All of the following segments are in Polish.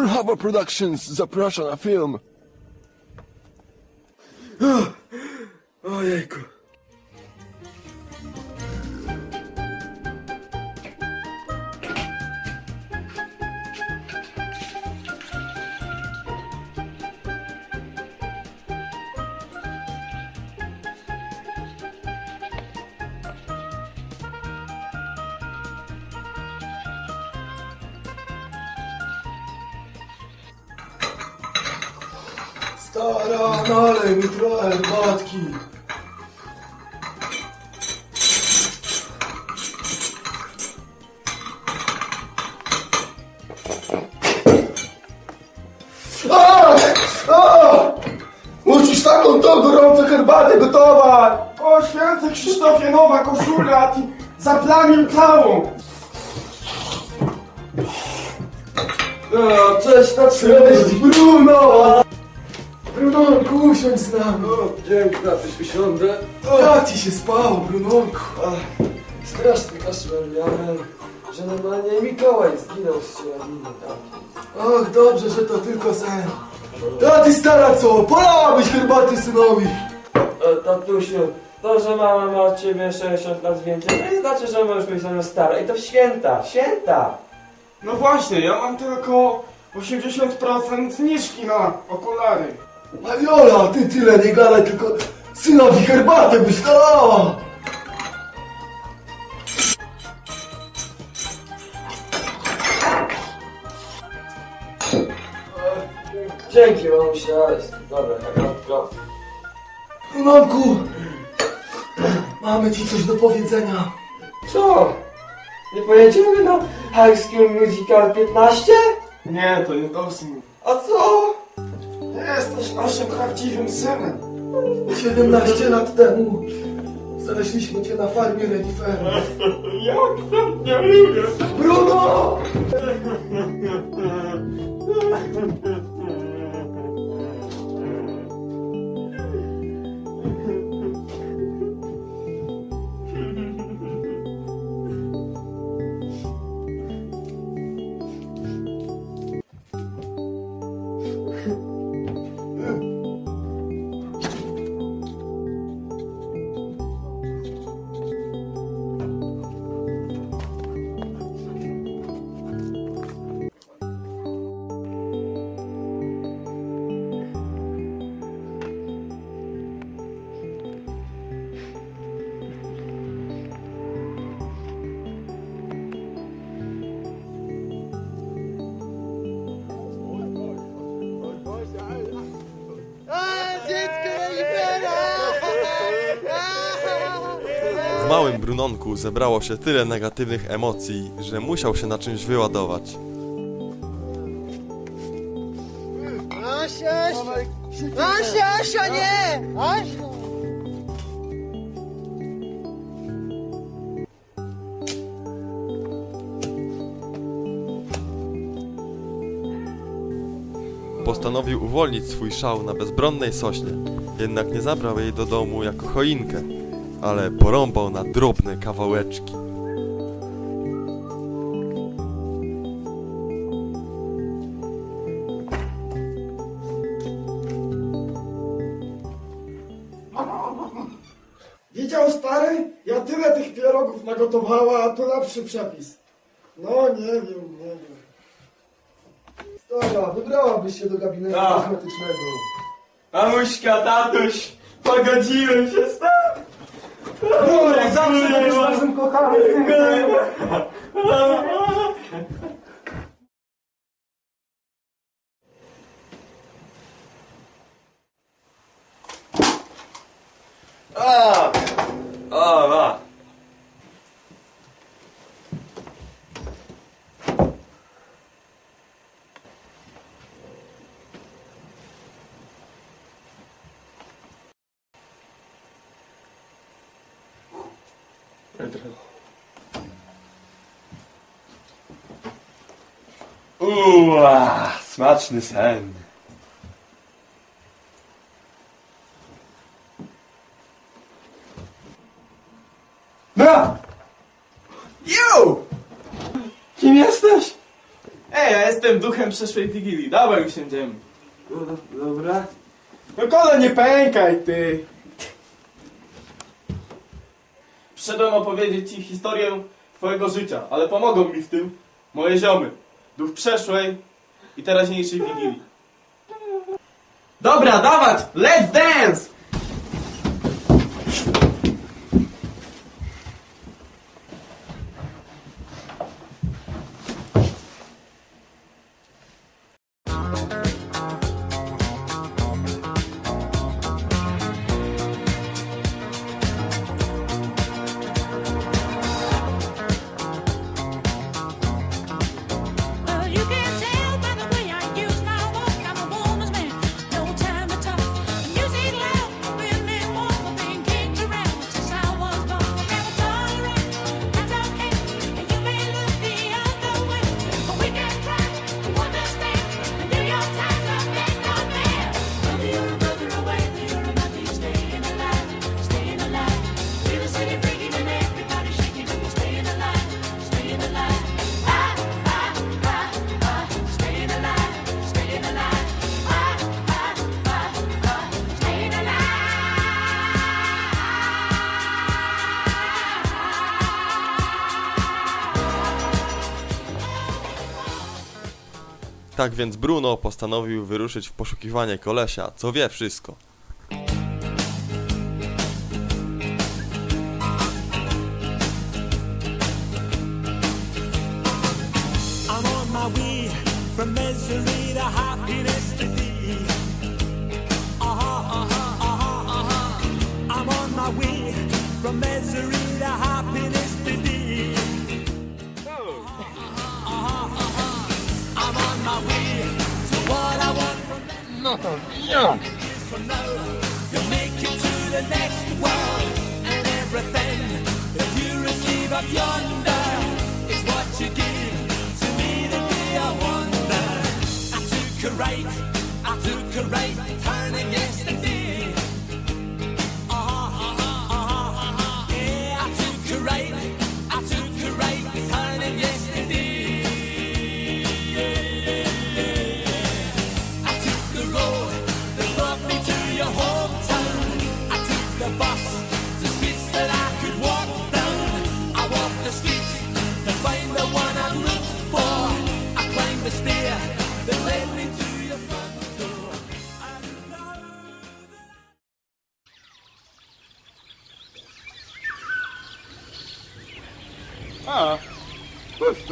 Harbor Productions zaprasza na film. Ojejku. Stara, nalej mi trochę herbatki. A! A! Musisz taką tą gorącą herbatę gotować! O święty Krzysztofie, nowa koszula, ty zaplamił całą! O, cześć, tak Cześć, Bruno! Brunonku, usiądź z nami. O, dzięki, na coś usiądę. Jak ci się spało, Brunonku? Ach, straszny kaszmel miałem, że normalnie Mikołaj zginął z cielędiny takiej. Ach, dobrze, że to tylko sen. A ty stara co? Polałabyś herbaty synowi. E, Tatusiu, to, że mama ma od ciebie 60 lat więcej, to nie znaczy, że możesz być na nią stara. I to w święta, święta! No właśnie, ja mam tylko 80% zniżki na okulary. Mariola, ty tyle nie gadaj, tylko synowi herbatę byś dała. Dzięki, mamusia, jest dobra, herbatka. Brunonku, mamy ci coś do powiedzenia. Co? Nie pojedziemy na High School Musical 15? Nie, to nie dosyć. A co? Jesteś naszym prawdziwym synem. 17 lat temu znaleźliśmy cię na farmie reniferów. Jak tam nie lubię. Bruno! małym Brunonku zebrało się tyle negatywnych emocji, że musiał się na czymś wyładować. Asia, Asia! Asia, Asia, nie! Asia! Postanowił uwolnić swój szał na bezbronnej sośnie, jednak nie zabrał jej do domu jako choinkę, ale porąbał na drobne kawałeczki. Widział stary? Ja tyle tych pierogów nagotowała, a tu lepszy przepis. No nie wiem, nie wiem. Stara, wybrałabyś się do gabinetu Tak. kosmetycznego. Mamuśka, tatuś, pogodziłem się z tym! Dobra, zawsze będziesz naszym kochanym synem. A! O, ma! Uła, smaczny sen. No! You! Kim jesteś? Ej, ja jestem duchem przeszłej Wigilii. Dawaj, usiądziemy. No, do- dobra. No kole, nie pękaj, ty. Przyszedłem opowiedzieć ci historię twojego życia, ale pomogą mi w tym moje ziomy. Duch przeszłej i teraźniejszej Wigilii. Dobra, dawać! Let's dance! Tak więc Bruno postanowił wyruszyć w poszukiwanie kolesia, co wie wszystko. From misery day I wonder. I took a right, I took a right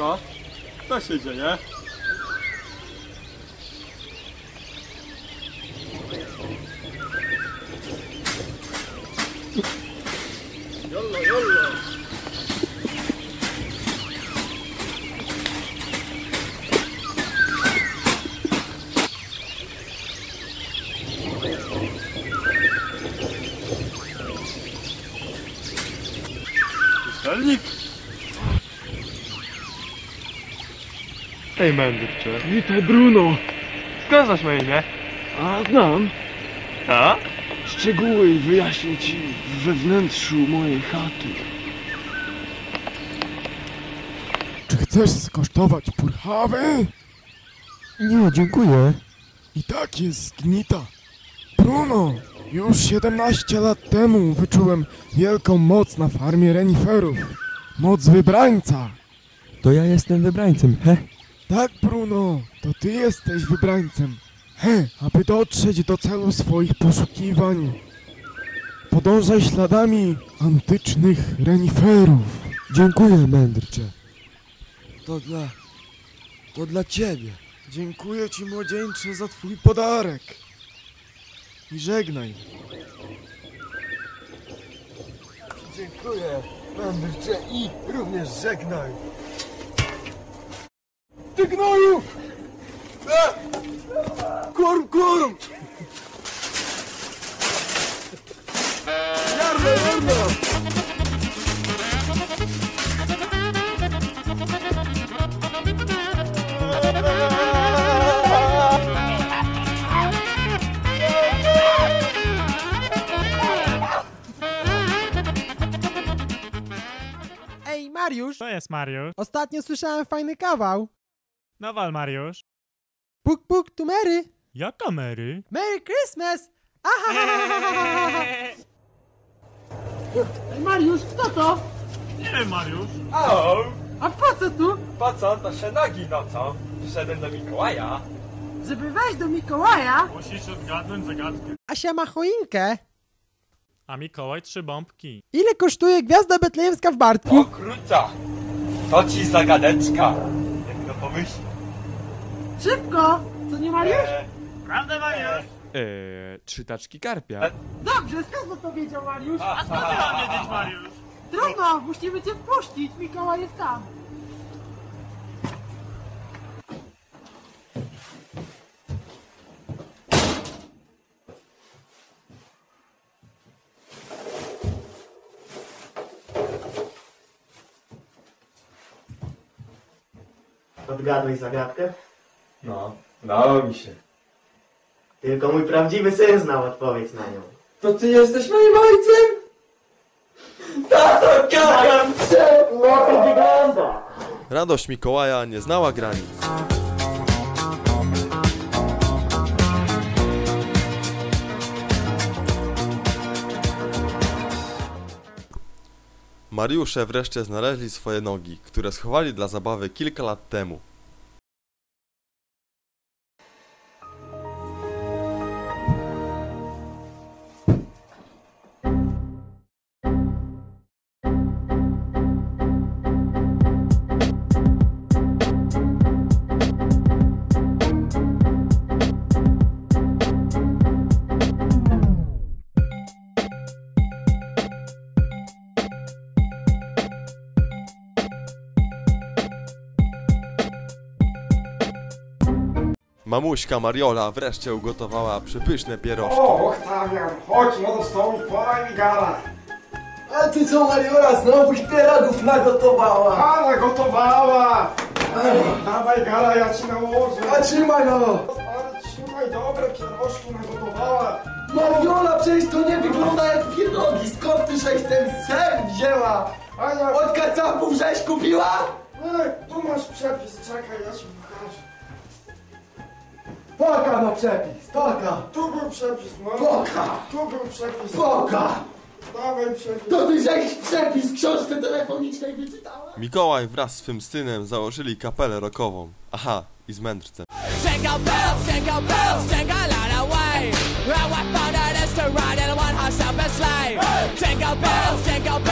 pusto. Co się dzieje? Jollo, Hej, mędrcze. Witaj Bruno. Skąd znasz moje imię? A znam. A? Szczegóły wyjaśnię ci we wnętrzu mojej chaty. Czy chcesz skosztować purchawy? Nie, dziękuję. I tak jest zgnita. Bruno, już 17 lat temu wyczułem wielką moc na farmie reniferów. Moc wybrańca. To ja jestem wybrańcem, he? Tak, Bruno, to ty jesteś wybrańcem. He, aby dotrzeć do celu swoich poszukiwań. Podążaj śladami antycznych reniferów. Dziękuję, mędrcze. To dla... To dla ciebie. Dziękuję ci, młodzieńcze, za twój podarek. I żegnaj. Dziękuję, mędrcze i również żegnaj. Mariusz, To jest Mariusz. ostatnio słyszałem fajny kawał. Nawal, Mariusz. Puk, puk, tu Mary. Jaka Mary? Merry Christmas! Ej, Mariusz, kto to? Nie wiem, Mariusz. O, A po co tu? po co? To się nogi nocą. Przyszedłem do Mikołaja. Żeby wejść do Mikołaja? Musisz odgadnąć zagadkę. Asia ma choinkę. A Mikołaj trzy bombki. Ile kosztuje gwiazda betlejemska w Bartku? O króca. To ci zagadeczka. Jak to pomyśli. Szybko! Co nie Mariusz? E, Prawda, Mariusz? Eee, trzy taczki karpia. Dobrze, skąd to wiedział Mariusz? A skąd ty mam wiedzieć, Mariusz? Trudno, musimy cię wpuścić, Mikołaj jest tam. Odgadłeś zagadkę? No, dało mi się. Tylko mój prawdziwy syn znał odpowiedź na nią. To ty jesteś moim ojcem? Tato, kocham cię! Wygląda! Radość Mikołaja nie znała granic. Mariusze wreszcie znaleźli swoje nogi, które schowali dla zabawy kilka lat temu. Mamuśka Mariola wreszcie ugotowała przepyszne pierożki. O, Oktawian, chodź no do stołu, podaj mi gala. A ty co, Mariola, znowu pierogów nagotowała? A, nagotowała. Ej, dawaj gala, ja ci nałożę. A trzymaj no! Ale trzymaj, dobre pierożki nagotowała. Mariola, przecież to nie wygląda jak pierogi. Skąd ty żeś ten ser wzięła? Ania, Od kacapów żeś kupiła? e, tu masz przepis, czekaj, ja ci pokażę. Poka no przepis, poka! Tu był przepis, no. Poka! Tu był przepis. Poka! Dawaj przepis. To ty żeś przepis w książce telefonicznej wyczytała? Mikołaj wraz z swym synem założyli kapelę rockową. Aha, i z mędrcem. Jingle bells, jingle bells, jingle all the way. Well, what fun it is to ride in a one-horse open sleigh. Jingle bells, jingle bells,